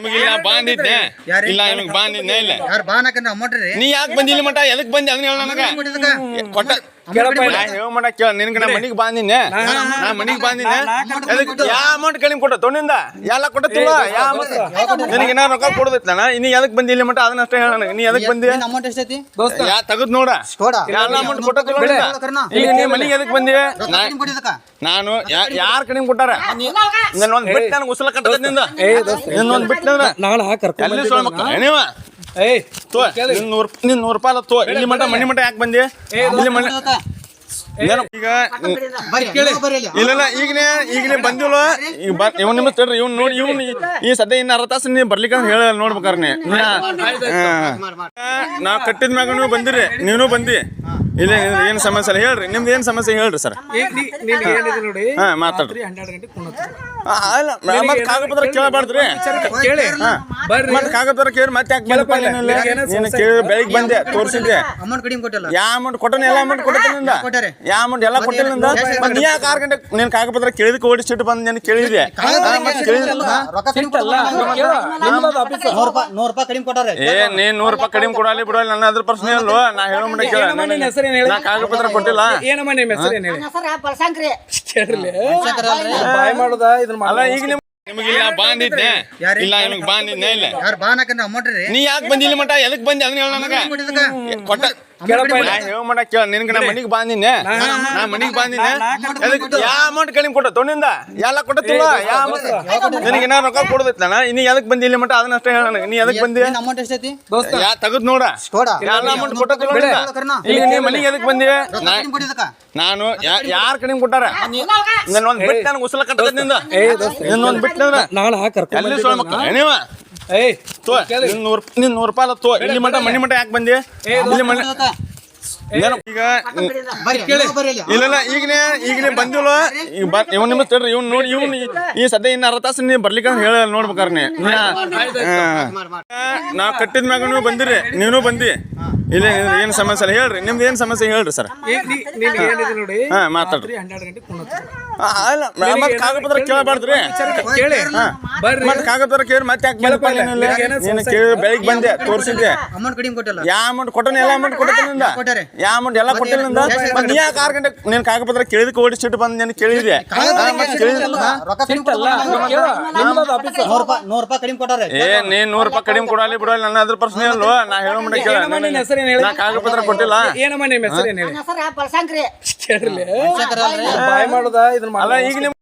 ನಿಮಗೆ ಇಲ್ಲ ಬಂದಿದ್ನೆ? ಇಲ್ಲ ನಿಮಗೆ ಬಂದಿದ್ನೆ ಇಲ್ಲ. ಯಾರು ಬಾನಕಂದ್ರೆ ಅಮೌಂಟ್ ರೀ ನೀ ಯಾಕೆ ಬಂದಿಲ್ಲ ಮಟ ಎದಕ್ ಬಂದಿ? ಅದನ್ನ ಹೇಳ ನನಗ? ಕೊಟ್ಟ ಮನಿಗ್ ಮನಿಗೆ ಯಾ ಅಮೌಂಟ್ ಕಡಿಮೆ ಕೊಟ್ಟ? ತೊಂಡಿಂದ ಎಲ್ಲ ಕೊಟ್ಟತಿಲ್ಲ ಯಾ ನಿನಗೆ ಏನಾರ ರೊಕ್ಕ ಕೊಡದೈತನ ನೀ ಎದಕ್ ಬಂದಿ ಇಲ್ಲಿ ಮಟ ಅದನ್ನ ಅಷ್ಟೇ ಹೇಳ ನೀ ಎದಕ್ ಬಂದಿ? ಅಮೌಂಟ್ ಎಷ್ಟೈತಿ? ದೋಸ್ತ. ಯಾ ತಗದು ನೋಡ. ಎಲ್ಲ ಅಮೌಂಟ್ ಕೊಟ್ಟತಿಲ್ಲ. ಈಗ ನೀ ಮನಿಗೆ ಎದಕ್ ಬಂದಿ? ನಾನು ಯಾರ್ ಕಡಿಮೆ ಕೊಟ್ಟಾರ? ನನ್ನ ಒಂದ್ ಬಿಟ್ಟು ನನಗೆ ಉಸಲ ನಾಳೆ ಕರ್ಕೊಂಡ್ ಎಲ್ಲಿ ಸೊಳ್ಳೆ ಮಕ್ಕಳು? ನೀವ? ಏಯ್ ತೋ ನಿನ್ ನೂರ್ ನಿನ್ ನೂರ್ ರೂಪಾಯಿ ಅಲ್ಲ ತೋ ಇಲ್ಲಿ ಮಟ ಮನೆ ಮಟ ಯಾಕೆ ಬಂದಿ? ಇಲ್ಲಿ ಮನೆ ಏನು? ಈಗ ಇಲ್ಲ ಈಗನೇ ಈಗನೇ ಬಂದಿಲ್ಲ ಈಗ ಬರ್ ಇವ್ ನಿಮ್ಮ ತಡ್ರಿ ಇವ್ನು ನೋಡಿ ಇವ್ನು ಈ ಸದ್ಯ ಇನ್ನ ಅರ್ಧ ತಾಸು ನೀವು ಬರ್ಲಿಕ್ಕೆ ಅಂತ ಹೇಳ ನೋಡ್ಬೇಕಾರ ನೀ. ನಾ ಕಟ್ಟಿದ ಮ್ಯಾಗ ನೀವು ಬಂದಿರಿ ನೀನು ಬಂದಿ. ಇಲ್ಲ ಏನು ಸಮಸ್ಯೆ ಇಲ್ಲ. ಹೇಳ್ರಿ ನಿಮ್ದು ಏನು ಸಮಸ್ಯೆ ಹೇಳ್ರಿ ಸರ್? ನೋಡಿ. ಹಾ ಮಾತಾಡ್ರಿ. ಹನ್ನೆರಡು ಗಂಟೆ ಅಲ್ಲ ಮತ್ತೆ ಕಾಗದಪತ್ರ ಕೇಳಬಾರ್ದ್ರಿ. ಕೇಳಿ. ಬರ್ರಿ ಮತ್ತೆ ಕಾಗದ ಪತ್ರ ಕೇಳಿ ಮತ್ತೆ ಯಾಕೆ ನೀನು ಕೇಳಿ ಬೆಳಿಗ್ಗೆ ಬಂದೆ ತೋರಿಸಿದ್ದೆ. ಅಮೌಂಟ್ ಕಡಿಮೆ ಕೊಟ್ಟಿಲ್ಲ. ಯಾ ಅಮೌಂಟ್ ಕೊಟ್ಟನ ಎಲ್ಲ ಅಮೌಂಟ್ ಕೊಟ್ಟಿಲ್ಲ ಯಾವ ಯಾ ಅಮೌಂಟ್ ಎಲ್ಲ ಕೊಟ್ಟಿಲ್ಲ ಮತ್ತೆ ನೀ ಯಾಕೆ ಆರು ಗಂಟೆ ನೀನು ಕಾಗದಪತ್ರ ಕೇಳಿದಕ್ಕೆ ಓಡಿ ಬಂದ್ ಬಂದು ನಾನು ಕೇಳಿದೆ ಏ ನೀನ್ ನೂರು ರೂಪಾಯಿ ಕಡಿಮೆ ಕೊಡಲಿ ಬಿಡೋಲ್ಲ ನನ್ನ ಅದ್ರ ಪ್ರಶ್ನೆ ಇಲ್ಲ ನಾ ಹೇಳೋ ಮುಂದೆ ಕೇಳ ನಿನ್ನ ಹೆಸರು ಏನ್ ಹೇಳಿ? ನಾ ಕಾಗದ ಪತ್ರ ಕೊಟ್ಟಿಲ್ಲ. ಏನಮ್ಮ ನಿಮ್ಮ ಹೆಸರು ಏನ್ ಹೇಳಿ ಬಾಯ್ ಮಾಡೋದ? ಇದನ್ನ ಅಲ್ಲ ಈಗ ನಿಮಗೆ ಇಲ್ಲ ಬಂದಿದ್ನೆ ಇಲ್ಲ ನಿಮಗೆ ಬಂದಿದ್ನೆ ಇಲ್ಲ ಯಾರು ಬಾನಕನ ಅಮೌಂಟ್ ರೀ ನೀ ಯಾಕೆ ಬಂದಿಲ್ಲ ಮಟ ಎದಕ್ ಬಂದಿ ಅದನ್ನ ಹೇಳ ನನಗೆ ಕೊಟ್ಟ ಕೇಳಪ್ಪ ನಾ ಹೇಳ ಮಟ ಕೇಳ ನಿನ್ಗೆ ನಾ ಮನಿಗೆ ಬಂದಿದ್ನೆ ನಾ ಮನಿಗೆ ಯಾ ಅಮೌಂಟ್ ಕಡಿಮೆ ಕೊಟ್ಟ ತೊಂಡಿಂದ ಎಲ್ಲ ಕೊಟ್ಟತಿಲ್ಲ ಯಾ ನಿನಗೆ ಏನಾರ ರೊಕ್ಕ ನಾನು ನೀ ಎದಕ್ ಬಂದಿ ಇಲ್ಲಿ ಮಟ ಅದನ್ನ ಅಷ್ಟೇ ಹೇಳ ನನಗೆ ನೀ ಎದಕ್ ಬಂದಿ ಅಮೌಂಟ್ ಎಷ್ಟೈತಿ ಯಾ ತಗದ್ ನೋಡ ಎಲ್ಲ ಅಮೌಂಟ್ ಕೊಟ್ಟತಿಲ್ಲ ಈಗ ನೀ ಮನಿಗೆ ಎದಕ್ ಬಂದಿ ನಾ ನಾನು ಯಾರ ಕಡೆ ಕೊಟ್ಟಾರ? ನಿನ್ನೊಂದ್ ಒಂದ್ ಬಿಟ್ಟು ನನಗೆ ಉಸಲ ಕಟ್ಟದಿಂದ ಇನ್ನೊಂದ್ ಬಿಟ್ಟಂದ್ರ ನಾಳೆ ಕರ್ಕೊಂಡ್ ಎಲ್ಲಿ ಸೊಳ್ಳೆ ಮಕ್ಕಳು ಏಯ್ ತೋ ನಿನ್ ನೂರ್ ನಿನ್ ನೂರ್ ರೂಪಾಯಿ ತೋ ಇಲ್ಲಿ ಮಠ ಮನಿ ಮಟ ಯಾಕೆ ಬಂದಿ? ಇಲ್ಲಿ ಮನೆ ಈಗ ಇಲ್ಲ. ಇಲ್ಲ ಈಗನೇ ಈಗನೇ ಬಂದಿಲ್ಲ. ಈಗ ಬರ್ ಇವನು ನಿಮ್ಮ ತಡ್ರಿ ಇವ್ನು ನೋಡಿ ಇವ್ನು ಈ ಸದ್ಯ ಇನ್ನ ಅರ್ಧ ತಾಸು ನೀವು ಬರ್ಲಿಕ್ಕೆ ಹೇಳ ನೋಡ್ಬೇಕಾರ ನೀ. ನಾ ಕಟ್ಟಿದ ಮ್ಯಾಗ ನೀವು ಬಂದಿರಿ ನೀನು ಬಂದಿ. ಇಲ್ಲ ಏನು ಸಮಸ್ಯೆ ಇಲ್ಲ ಹೇಳ್ರಿ. ನಿಮ್ದು ಏನು ಸಮಸ್ಯೆ ಹೇಳ್ರಿ ಸರ್? ನೋಡಿ. ಹಾ ಮಾತಾಡ್ರಿ. ಅಲ್ಲ ಮತ್ತೆ ಕಾಗದ ಕೇಳಬಾರ್ದ್ರಿ? ಮತ್ತೆ ಕಾಗದ ಕೇಳಿ ಮತ್ತೆ ಯಾಕೆ ನೀನು ಕೇಳಿ ಬೆಳಿಗ್ಗೆ ಬಂದೆ ತೋರಿಸಿದ್ದೆ. ಅಮೌಂಟ್ ಕಡಿಮೆ ಕೊಟ್ಟಿಲ್ಲ? ಯಾ ಅಮೌಂಟ್ ಕೊಟ್ಟನ ಎಲ್ಲ ಅಮೌಂಟ್ ಕೊಟ್ಟಿನಿಂದ ಯಾವ ಯಾ ಅಮೌಂಟ್ ಎಲ್ಲ ಕೊಟ್ಟಿನಿಂದ ಮತ್ತೆ ನೀ ಯಾಕೆ ಆರು ಗಂಟೆ ನೀನು ಕಾಗದ ಪತ್ರ ಕೇಳಿದಕ್ಕೆ ಓಡಿ ಸಿಟ್ಟು ಬಂದು ನಾನು ಕೇಳಿದೆ ನೂರು ರೂಪಾಯಿ ಕಡಿಮೆ ಕೊಟ್ಟಾರೆ. ಏ ನೀನ್ ನೂರು ರೂಪಾಯಿ ಕಡಿಮೆ ಕೊಡಲಿ ಬಿಡಲಿ ನನ್ನ ಅದ್ರ ಪ್ರಶ್ನೆ ಇಲ್ಲ ನಾ ಹೇಳೋ ಮುಂದೆ ಕೇಳ ಹೆಸರು ಏನ್ ಹೇಳಿ ನಾ ಕಾಗದ ಪತ್ರ ಕೊಟ್ಟಿಲ್ಲ? ಏನಮ್ಮ ನಿಮ್ಮ ಹೆಸರು ಏನ್ ಹೇಳಿ ಸರ್ ಬಳಸಂಕ್ರಿ ಬಾಯ್ ಮಾಡೋದ ಇದನ್ನ ಅಲ್ಲ ಈಗ ನಿಮ್